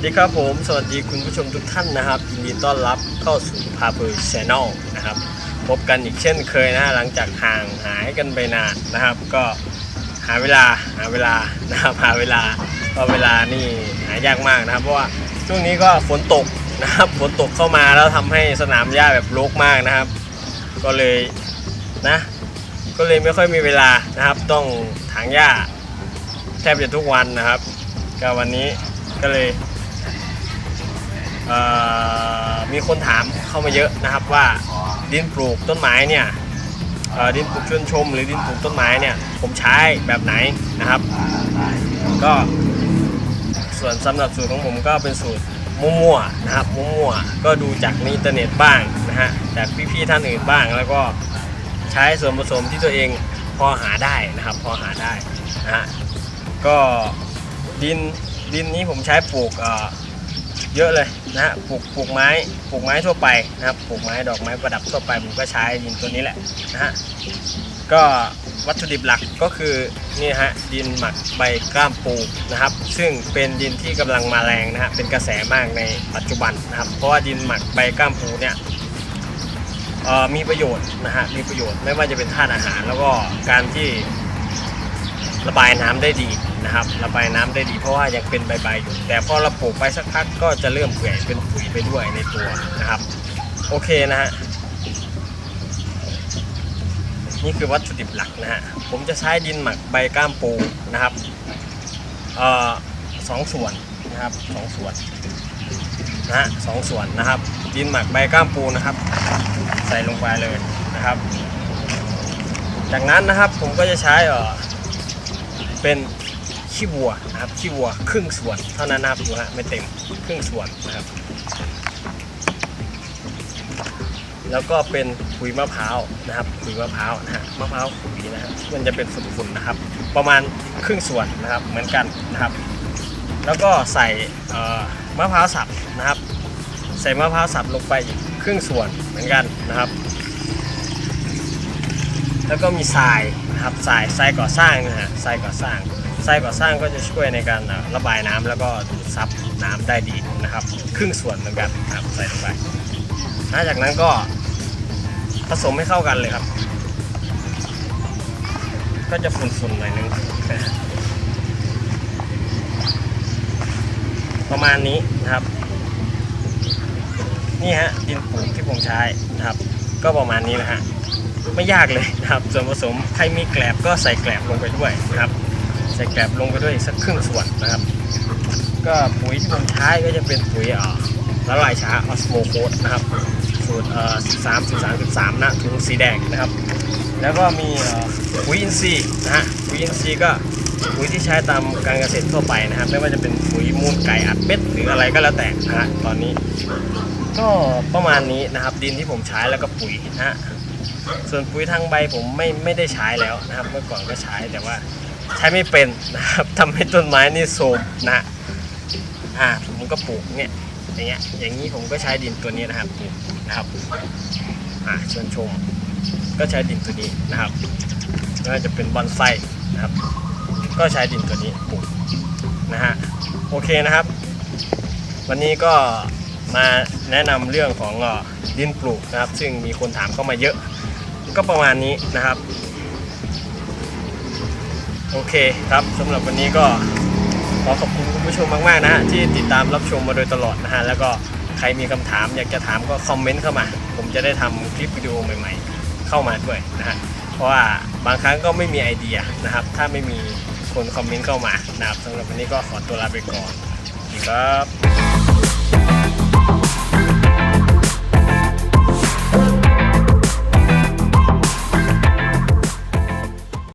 วัสดีครับผม สวัสดีคุณผู้ชมทุกท่านนะครับยินดีต้อนรับเข้าสู่พาเพอชแนลนะครับ พบกันอีกเช่นเคยนะหลังจากห่างหายกันไปนานนะครับ ก็หาเวลาหาเวลานะครับหาเวลาก็เวลานี่หายากมากนะครับ เพราะว่าช่วงนี้ก็ฝนตกนะครับฝนตกเข้ามาแล้วทำให้สนามหญ้าแบบรกมากนะครับ ก็เลยนะ ก็เลยไม่ค่อยมีเวลานะครับ ต้องถางหญ้าแทบจะทุกวันนะครับก็วันนี้ก็เลย มีคนถามเข้ามาเยอะนะครับว่าดินปลูกต้นไม้เนี่ยดินปลูกชวนชม หรือดินปลูกต้นไม้เนี่ยผมใช้แบบไหนนะครับก็ส่วนสำหรับสูตรของผมก็เป็นสูตรมั่วๆนะครับมั่วๆก็ดูจากในอินเทอร์เน็ตบ้างนะฮะจากพี่ๆท่านอื่นบ้าง แล้วก็ใช้ส่วนผสมที่ตัวเองพอหาได้นะครับพอหาได้นะฮะก็ดินดินนี้ผมใช้ปลูกเยอะเลย นะฮะปลูกปลูกไม้ปลูกไม้ทั่วไปนะครับปลูกไม้ดอกไม้ประดับทั่วไปผมก็ใช้ดินตัวนี้แหละนะฮะก็วัตถุดิบหลักก็คือนี่ฮะดินหมักใบกล้ามปูนะครับ ซึ่งเป็นดินที่กำลังมาแรงนะฮะเป็นกระแสมากในปัจจุบันนะครับ เพราะว่าดินหมักใบกล้ามปูเนี่ยมีประโยชน์นะฮะมีประโยชน์ไม่ว่าจะเป็นธาตุอาหารแล้วก็การที่ ระบายน้ำได้ดีนะครับ ระบายน้ำได้ดีเพราะว่ายังเป็นใบๆอยู่ แต่พอเราปลูกไปสักพักก็จะเริ่มเปื่อยเป็นปุ๋ยไปด้วยในตัวนะครับ โอเคนะฮะนี่คือวัตถุดิบหลักนะฮะผมจะใช้ดินหมักใบก้ามปูนะครับเอ่อสองส่วนนะครับสองส่วนนะฮะสองส่วนนะครับ ดินหมักใบก้ามปูนะครับ ใส่ลงไปเลยนะครับ จากนั้นนะครับผมก็จะใช้เอ่อ เป็นขี้วัวนะครับขี้วัวครึ่งส่วนเท่านั้นนะครับดูฮะไม่เต็มครึ่งส่วนนะครับ แล้วก็เป็นขุยมะพร้าวนะครับขุยมะพร้าวนะฮะมะพร้าวขุยนะครับมันจะเป็นฝุ่นๆนะครับ ประมาณครึ่งส่วนนะครับเหมือนกันนะครับ แล้วก็ใส่มะพร้าวสับนะครับ ใส่มะพร้าวสับลงไปอีกครึ่งส่วนเหมือนกันนะครับ แล้วก็มีทราย นะครับทรายทรายก่อสร้างนะฮะทรายก่อสร้างทรายก่อสร้างก็จะช่วยในการระบายน้ำแล้วก็ดูดซับน้ำได้ดีนะครับ ครึ่งส่วนเหมือนกันครับใส่ลงไปหลังจากนั้นก็ผสมให้เข้ากันเลยครับ ก็จะฝุ่นๆหน่อยนึงประมาณนี้นะครับ นี่ฮะดินปลูกที่ผมใช้นะครับ ก็ประมาณนี้นะฮะ ไม่ยากเลยนะครับ ส่วนผสมใครมีแกลบก็ใส่แกลบลงไปด้วยนะครับ ใส่แกลบลงไปด้วยสักครึ่งส่วนนะครับ ก็ปุ๋ยที่ผมใช้ก็จะเป็นปุ๋ยอ่อละลายช้าออสโมโคดนะครับสูตรเอ่อ13 13 13นะถุงสีแดงนะครับ แล้วก็มีปุ๋ยอินทรีย์นะฮะปุ๋ยอินทรีย์ก็ปุ๋ยที่ใช้ตามการเกษตรทั่วไปนะครับ ไม่ว่าจะเป็นปุ๋ยมูลไก่อัดเม็ดหรืออะไรก็แล้วแต่นะฮะตอนนี้ ก็ประมาณนี้นะครับดินที่ผมใช้แล้วก็ปุ๋ยนะฮะ ส่วนปุ๋ยทางใบผมไม่ไม่ได้ใช้แล้วนะครับ เมื่อก่อนก็ใช้แต่ว่าใช้ไม่เป็นนะครับทำให้ต้นไม้นี่โทรมนะฮะอ่าผมก็ปลูกเนี่ยอย่างเงี้ยอย่างนี้ผมก็ใช้ดินตัวนี้นะครับปลูกนะครับอ่าชิญชม ก็ใช้ดินตัวนี้นะครับไม่ว่าจะเป็นบอนไซนะครับ ก็ใช้ดินตัวนี้ปลูกนะฮะโอเคนะครับ วันนี้ก็ มาแนะนำเรื่องของดินปลูกนะครับ ซึ่งมีคนถามเข้ามาเยอะ ก็ประมาณนี้นะครับ โอเคครับสำหรับวันนี้ก็ขอขอบคุณคุณผู้ชมมากๆนะฮะที่ติดตามรับชมมาโดยตลอดนะฮะแล้วก็ใครมีคำถามอยากจะถามก็คอมเมนต์เข้ามา ผมจะได้ทำคลิปวิดีโอใหม่ๆ เข้ามาด้วยนะฮะเพราะว่าบางครั้งก็ไม่มีไอเดียนะครับ ถ้าไม่มีคนคอมเมนต์เข้ามานะครับสำหรับวันนี้ก็ขอตัวลาไปก่อนสวัสดีครับ